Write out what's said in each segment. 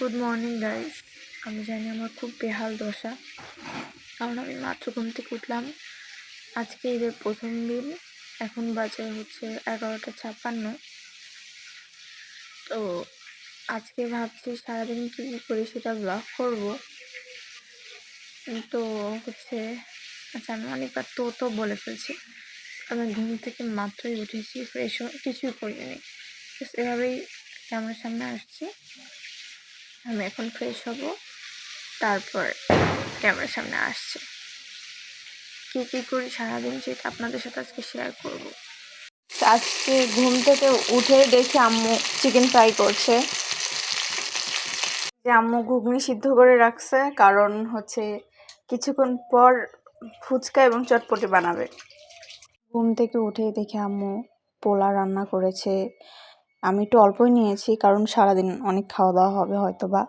Good morning guys আমি জানি আমার খুব বেহাল দশা। কারণ আমি মাত্র ঘুম থেকে উঠলাম। আজকে ঈদের প্রথম দিন। এখন বাজে হচ্ছে এগারোটা ছাপ্পান্ন। তো আজকে ভাবছি সারাদিন কী কী করি সেটা ব্লগ করব। তো হচ্ছে আচ্ছা আমি অনেকবার তো তো বলে ফেলছি। আমি ঘুম থেকে মাত্রই উঠেছি ফ্রেশ কিছুই করিনি। এভাবেই ক্যামেরার সামনে আসছি। আমি এখন ফ্রেশ হব। তারপর ক্যামেরার সামনে আসছি। কী কী করি সারাদিন সেটা আপনাদের সাথে আজকে শেয়ার করব। আজকে ঘুম থেকে উঠে দেখি আম্মু চিকেন ফ্রাই করছে। যে আম্মু ঘুগনি সিদ্ধ করে রাখছে, কারণ হচ্ছে কিছুক্ষণ পর ফুচকা এবং চটপটি বানাবে। ঘুম থেকে উঠে দেখে আম্মু পোলা রান্না করেছে। আমি একটু অল্পই নিয়েছি কারণ সারাদিন অনেক খাওয়া দাওয়া হবে হয়তো বা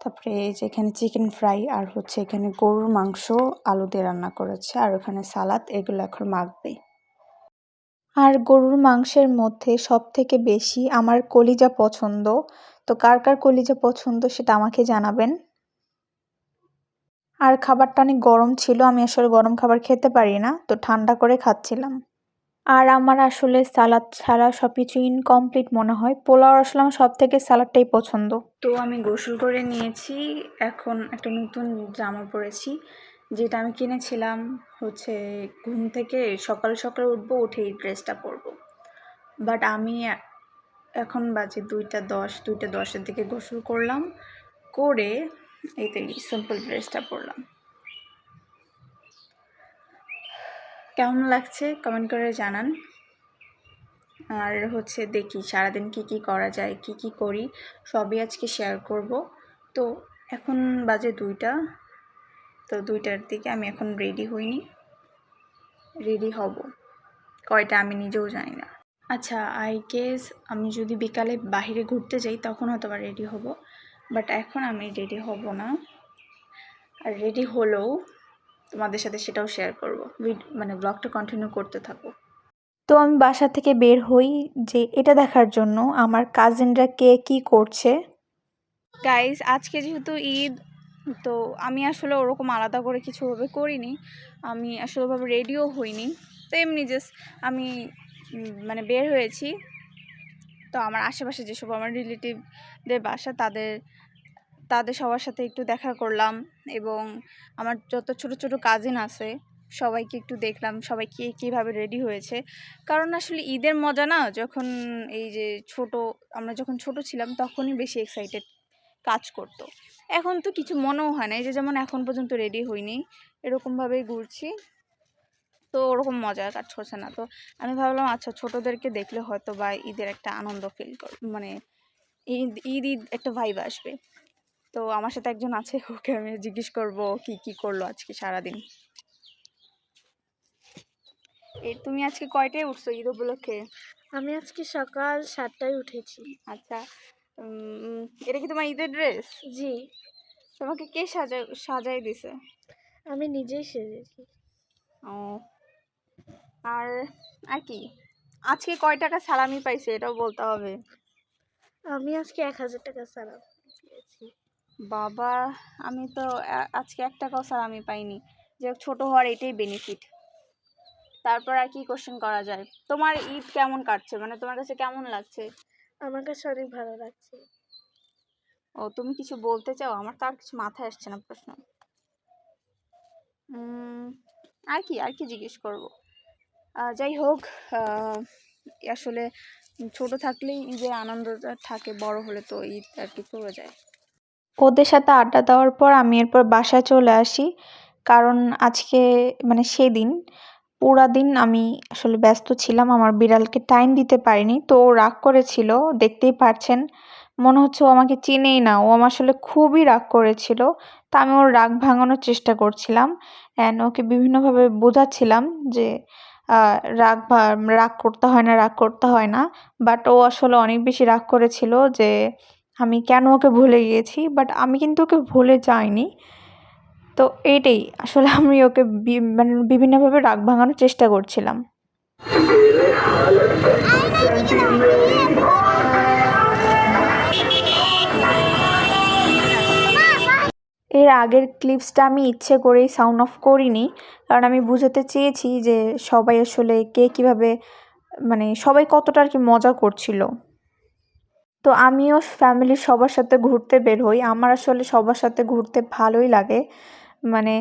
তারপরে এই যে এখানে চিকেন ফ্রাই আর হচ্ছে এখানে গরুর মাংস, আলু দিয়ে রান্না করেছে আর ওখানে সালাদ, এগুলো এখন মাখবে। আর গরুর মাংসের মধ্যে সব থেকে বেশি আমার কলিজা পছন্দ। তো কার কার কলিজা পছন্দ সেটা আমাকে জানাবেন। আর খাবারটা অনেক গরম ছিল, আমি আসলে গরম খাবার খেতে পারি না, তো ঠান্ডা করে খাচ্ছিলাম। আর আমার আসলে সালাদ ছাড়া সব কিছু ইনকমপ্লিট মনে হয়। পোলাও আসলে আমার সব থেকে সালাদটাই পছন্দ। তো আমি গোসল করে নিয়েছি। এখন একটা নতুন জামা পরেছি। যেটা আমি কিনেছিলাম হচ্ছে ঘুম থেকে সকাল সকাল উঠবো, উঠে এই ড্রেসটা পরবো। বাট আমি এখন বাজে দুইটা দশ, দুইটা দশের দিকে গোসল করলাম। করে এই সিম্পল ড্রেসটা পরলাম। কেমন লাগছে কমেন্ট করে জানান। আর হচ্ছে দেখি সারাদিন কি কি করা যায়, কি কি করি, সবই আজকে শেয়ার করব। তো এখন বাজে দুইটা, তো দুইটার দিকে আমি এখন রেডি হইনি রেডি হব। কয়টা আমি নিজেও জানি না। আচ্ছা আই গেস আমি যদি বিকালে বাইরে ঘুরতে যাই তখন হয়তো রেডি হব বাট এখন আমি রেডি হব না। আর রেডি হলেও তোমাদের সাথে সেটাও শেয়ার করব। মানে ব্লগটা কন্টিনিউ করতে থাকো। তো আমি বাসা থেকে বের হই যে এটা দেখার জন্য। আমার কাজিনরা কে কি করছে? গাইজ আজকে যেহেতু ঈদ তো আমি আসলে ওরকম আলাদা করে কিছুভাবে করিনি। আমি আসলে ওভাবে রেডিও হইনি। তো এমনি জাস্ট আমি মানে বের হয়েছি। তো আমার আশেপাশে যেসব আমার রিলেটিভদের বাসা তাদের তাদের সবার সাথে একটু দেখা করলাম এবং আমার যত ছোট ছোট কাজিন আছে, সবাইকে একটু দেখলাম, সবাই কে কীভাবে রেডি হয়েছে। কারণ আসলে ঈদের মজা না, যখন এই যে ছোট, আমরা যখন ছোট ছিলাম তখনই বেশি এক্সাইটেড কাজ করতো। এখন তো কিছু মনেও হয় না, এই যে যেমন এখন পর্যন্ত রেডি হইনি, এরকমভাবেই ঘুরছি। তো ওরকম মজা কাজ করছে না। তো আমি ভাবলাম আচ্ছা ছোটোদেরকে দেখলে হয়তো বা ঈদের একটা আনন্দ ফিল কর মানে ঈদ ঈদ ঈদ একটা ভাইব আসবে। তো আমার সাথে একজন আছে ওকে আমি জিজ্ঞেস করব কি কি করল আজকে সারাদিন। এই তুমি আজকে কয়টায় উঠছো ঈদ উপলক্ষে? আমি আজকে সকাল সাতটায় উঠেছি। আচ্ছা এটা কি তোমার ঈদের ড্রেস? জি। তোমাকে কে সাজা সাজাই দিছে? আমি নিজেই সেজেছি। ও আর আর কি? আজকে কয় টাকা সালামি পাইছে এটাও বলতে হবে। আমি আজকে এক হাজার টাকা সালাম পেয়েছি বাবা আমি তো আজকে এক টাকাও স্যার আমি পাইনি। যে ছোট হওয়ার এটাই বেনিফিট তারপর আর কি কোশ্চেন করা যায়? তোমার ঈদ কেমন কাটছে? মানে তোমার কাছে কেমন লাগছে? আমার কাছে অনেক ভালো লাগছে। ও তুমি কিছু বলতে চাও? আমার তো আর কিছু মাথায় আসছে না প্রশ্ন। আর কি আর কি জিজ্ঞেস করব? যাই হোক আসলে ছোট থাকলেই ঈদের আনন্দটা থাকে বড় হলে তো ঈদ আর কি চলে যায়। ওদের সাথে আড্ডা দেওয়ার পর আমি এরপর বাসায় চলে আসি। কারণ আজকে মানে সেদিন, পুরা দিন আমি আসলে ব্যস্ত ছিলাম, আমার বিড়ালকে টাইম দিতে পারিনি। তো ও রাগ করেছিল, দেখতেই পারছেন। মনে হচ্ছে ও আমাকে চিনেই না, ও আমার আসলে খুবই রাগ করেছিল। তা আমি ওর রাগ ভাঙানোর চেষ্টা করছিলাম অ্যান্ড ওকে বিভিন্নভাবে বোঝাচ্ছিলাম যে রাগ রাগ করতে হয় না, রাগ করতে হয় না। বাট ও আসলে অনেক বেশি রাগ করেছিল যে আমি কেন ওকে ভুলে গিয়েছি? বাট আমি কিন্তু ওকে ভুলে যাইনি। তো এইটাই আসলে আমি ওকে মানে বিভিন্নভাবে রাগ ভাঙানোর চেষ্টা করছিলাম। এর আগের ক্লিপসটা আমি ইচ্ছে করেই সাউন্ড অফ করিনি, কারণ আমি বুঝাতে চেয়েছি যে সবাই আসলে কে কীভাবে মানে সবাই কতটা আর কি মজা করছিল। তো আমিও ফ্যামিলির সবার সাথে ঘুরতে বের হই। আমার আসলে সবার সাথে ঘুরতে ভালোই লাগে। মানে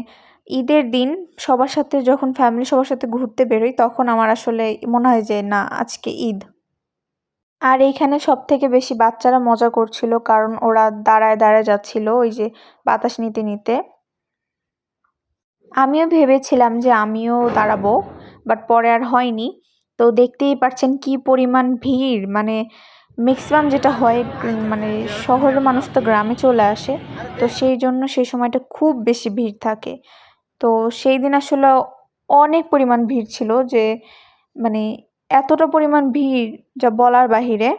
ঈদের দিন সবার সাথে যখন ফ্যামিলি সবার সাথে ঘুরতে বেরোই তখন আমার আসলে মনে হয় যে, না, আজকে ঈদ। আর এইখানে সব থেকে বেশি বাচ্চারা মজা করছিল, কারণ ওরা দাঁড়ায় দাঁড়ায় যাচ্ছিল ওই যে বাতাস নিতে নিতে। আমিও ভেবেছিলাম যে, আমিও দাঁড়াবো। বাট পরে আর হয়নি। তো দেখতেই পারছেন কি পরিমাণ ভিড়। মানে ম্যাক্সিমাম যেটা হয় মানে শহরের মানুষ তো গ্রামে চলে আসে, তো সেই জন্য সেই সময়টা খুব বেশি ভিড় থাকে। তো সেই দিন আসলে অনেক পরিমাণ ভিড় ছিল যে মানে এতটা পরিমাণ ভিড় যা বলার বাহিরে।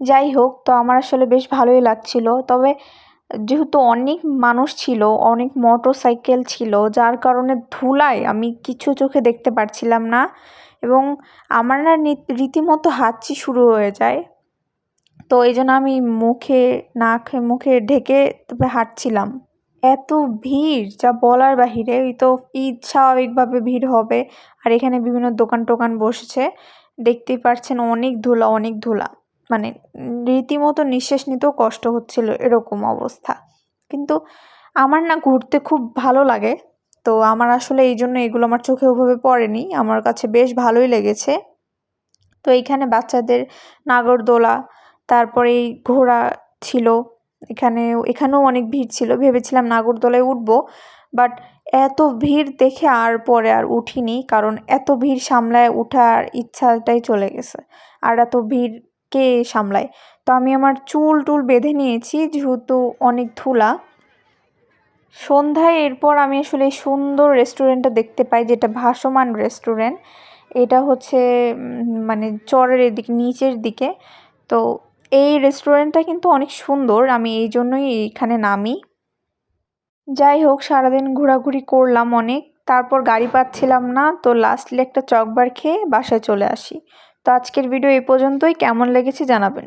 যাই হোক, তো আমার আসলে বেশ ভালোই লাগছিল। তবে যেহেতু অনেক মানুষ ছিল, অনেক মোটর সাইকেল ছিল, যার কারণে ধুলায় আমি কিছু চোখে দেখতে পারছিলাম না। এবং আমার না রীতিমতো হাঁচি শুরু হয়ে যায়। তো এই জন্য আমি মুখে, নাকে, মুখে ঢেকে তারপরে হাঁটছিলাম। এত ভিড় যা বলার বাহিরে ওই তো ঈদ স্বাভাবিকভাবে ভিড় হবে। আর এখানে বিভিন্ন দোকান টোকান বসেছে। দেখতেই পারছেন অনেক ধুলা অনেক ধুলা। মানে রীতিমতো নিঃশ্বাস নিতেও কষ্ট হচ্ছিল এরকম অবস্থা। কিন্তু আমার না ঘুরতে খুব ভালো লাগে। তো আমার আসলে এই জন্য এগুলো আমার চোখে ওভাবে পড়েনি। আমার কাছে বেশ ভালোই লেগেছে। তো এইখানে বাচ্চাদের নাগরদোলা, তারপরে এই ঘোড়া ছিল, এখানে, এখানেও অনেক ভিড় ছিল। ভেবেছিলাম নাগরদোলায় উঠব, বাট এত ভিড় দেখে আর পরে আর উঠিনি, কারণ এত ভিড় সামলায় উঠার ইচ্ছাটাই চলে গেছে, আর এত ভিড় কে সামলায়? তো আমি আমার চুল টুল বেঁধে নিয়েছি, যেহেতু অনেক ধুলা। সন্ধ্যায় এরপর আমি আসলে সুন্দর রেস্টুরেন্টটা দেখতে পাই, যেটা ভাসমান রেস্টুরেন্ট এটা হচ্ছে মানে চরের এদিকে, নিচের দিকে। তো এই রেস্টুরেন্টটা কিন্তু অনেক সুন্দর, আমি এই জন্যই এইখানে নামি। যাই হোক, সারাদিন ঘোরাঘুরি করলাম অনেক। তারপর গাড়ি পাচ্ছিলাম না, তো লাস্টলি একটা চকবার খেয়ে বাসায় চলে আসি। তো আজকের ভিডিও এই পর্যন্তই। কেমন লেগেছে জানাবেন।